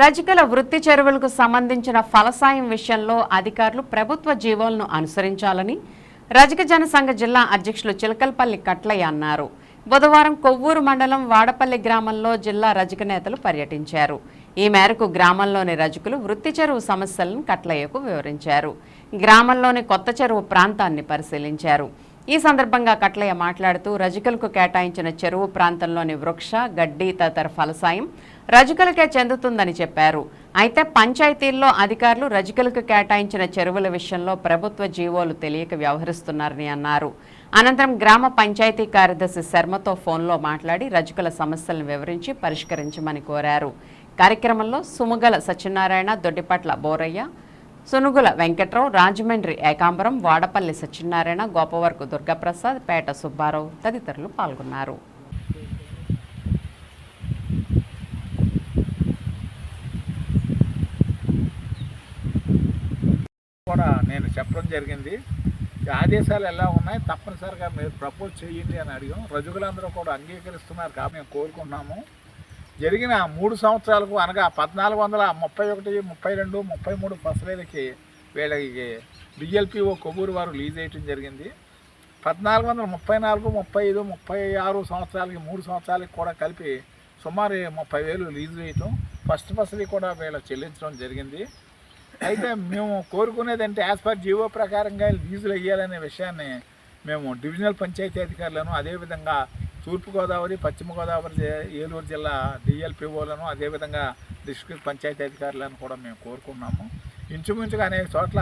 రజకల వృత్తి చెరువులకు సంబంధించిన ఫలసాయం విషయంలో అధికారులు ప్రభుత్వ జీవోలను అనుసరించాలని రజక జనసంఘ జిల్లా అధ్యక్షులు చిలకల్పల్లి కట్లయ్య అన్నారు. బుధవారం కొవ్వూరు మండలం వాడపల్లి గ్రామంలో జిల్లా రజక నేతలు పర్యటించారు. ఈ మేరకు గ్రామంలోని రజకులు వృత్తి చెరువు సమస్యలను కట్లయ్యకు వివరించారు. గ్రామంలోని కొత్త చెరువు ప్రాంతాన్ని పరిశీలించారు. ఈ సందర్భంగా కట్లయ్య మాట్లాడుతూ రజికలకు కేటాయించిన చెరువు ప్రాంతంలోని వృక్ష గడ్డి తదితర ఫలసాయం రజికలకే చెందుతుందని చెప్పారు. అయితే పంచాయతీల్లో అధికారులు రజికలకు కేటాయించిన చెరువుల విషయంలో ప్రభుత్వ జీవోలు తెలియక వ్యవహరిస్తున్నారని అన్నారు. అనంతరం గ్రామ పంచాయతీ కార్యదర్శి శర్మతో ఫోన్లో మాట్లాడి రజకుల సమస్యలను వివరించి పరిష్కరించమని కోరారు. కార్యక్రమంలో సుముగల సత్యనారాయణ దొడ్డిపట్ల బోరయ్య సునుగుల వెంకట్రావు రాజమండ్రి ఏకాంబరం వాడపల్లి సత్యనారాయణ గోపవరపు దుర్గాప్రసాద్ పేట సుబ్బారావు తదితరులు పాల్గొన్నారు. కూడా నేను చెప్పడం జరిగింది. ఆదేశాలు ఎలా ఉన్నాయి? తప్పనిసరిగా మీరు ప్రపోజ్ చేయండి అని అడిగాం. రజుగులందరూ కూడా అంగీకరిస్తున్నారు కాబట్టి మేము కోరుకుంటున్నాము. జరిగిన మూడు సంవత్సరాలకు అనగా పద్నాలుగు వందల ముప్పై ఒకటి ముప్పై రెండు ముప్పై మూడు ఫసలేలకి వీళ్ళకి బిఎల్పిఓ కొవ్వూరు వారు లీజ్ చేయటం జరిగింది. పద్నాలుగు వందల ముప్పై నాలుగు ముప్పై ఐదు ముప్పై ఆరు సంవత్సరాలకి మూడు సంవత్సరాలకి కూడా కలిపి సుమారు ముప్పై వేలు లీజ్ వేయటం ఫస్ట్ ఫసలి కూడా వీళ్ళ చెల్లించడం జరిగింది. అయితే మేము కోరుకునేది అంటే యాజ్ పర్ జీవో ప్రకారంగా లీజులు వేయాలనే విషయాన్ని మేము డివిజనల్ పంచాయతీ అధికారులను అదేవిధంగా తూర్పుగోదావరి పశ్చిమ గోదావరి ఏలూరు జిల్లా డిఎల్పిఓలను అదేవిధంగా డిస్ట్రిక్ట్ పంచాయతీ అధికారులను కూడా మేము కోరుకున్నాము. ఇంచుమించుగా అనేక చోట్ల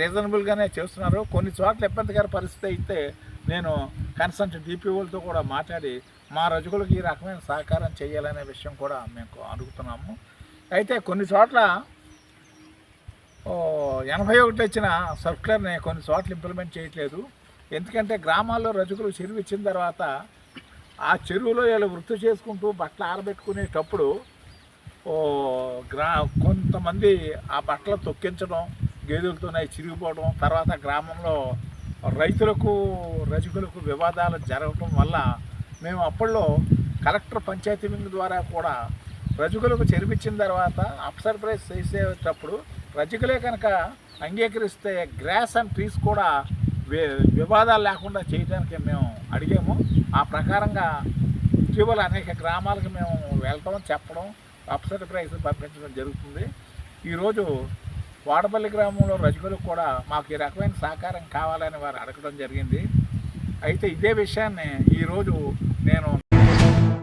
రీజనబుల్గానే చేస్తున్నారు. కొన్ని చోట్ల ఇబ్బందికర పరిస్థితి అయితే నేను కన్సల్ట్ డిపిఓలతో కూడా మాట్లాడి మా రజకులకు ఈ రకమైన సహకారం చేయాలనే విషయం కూడా మేము అడుగుతున్నాము. అయితే కొన్ని చోట్ల ఎనభై ఒకటి వచ్చిన సర్క్యులర్ని కొన్ని చోట్ల ఇంప్లిమెంట్ చేయట్లేదు. ఎందుకంటే గ్రామాల్లో రజకులు చెరువు ఇచ్చిన తర్వాత ఆ చెరువులో వీళ్ళు వృత్తి చేసుకుంటూ బట్టలు ఆరబెట్టుకునేటప్పుడు ఓ గ్రా కొంతమంది ఆ బట్టలు తొక్కించడం గేదెలతోనే చిరిగిపోవడం తర్వాత గ్రామంలో రైతులకు రజకులకు వివాదాలు జరగటం వల్ల మేము అప్పట్లో కలెక్టర్ పంచాయతీ వింగ్ ద్వారా కూడా రజకులకు చెరిపించిన తర్వాత అప్సర్ ప్రైస్ చేసేటప్పుడు రజకులే కనుక అంగీకరిస్తే గ్రాస్ అండ్ ట్రీస్ కూడా వివాదాలు లేకుండా చేయడానికి మేము అడిగాము. ఆ ప్రకారంగా ఇటీవల అనేక గ్రామాలకు మేము వెళ్తాం చెప్పడం అప్సెట్ ప్రైస్ పంపించడం జరుగుతుంది. ఈరోజు వాడపల్లి గ్రామంలో రజకులకు కూడా మాకు ఈ రకమైన సహకారం కావాలని వారు అడగడం జరిగింది. అయితే ఇదే విషయాన్ని ఈరోజు నేను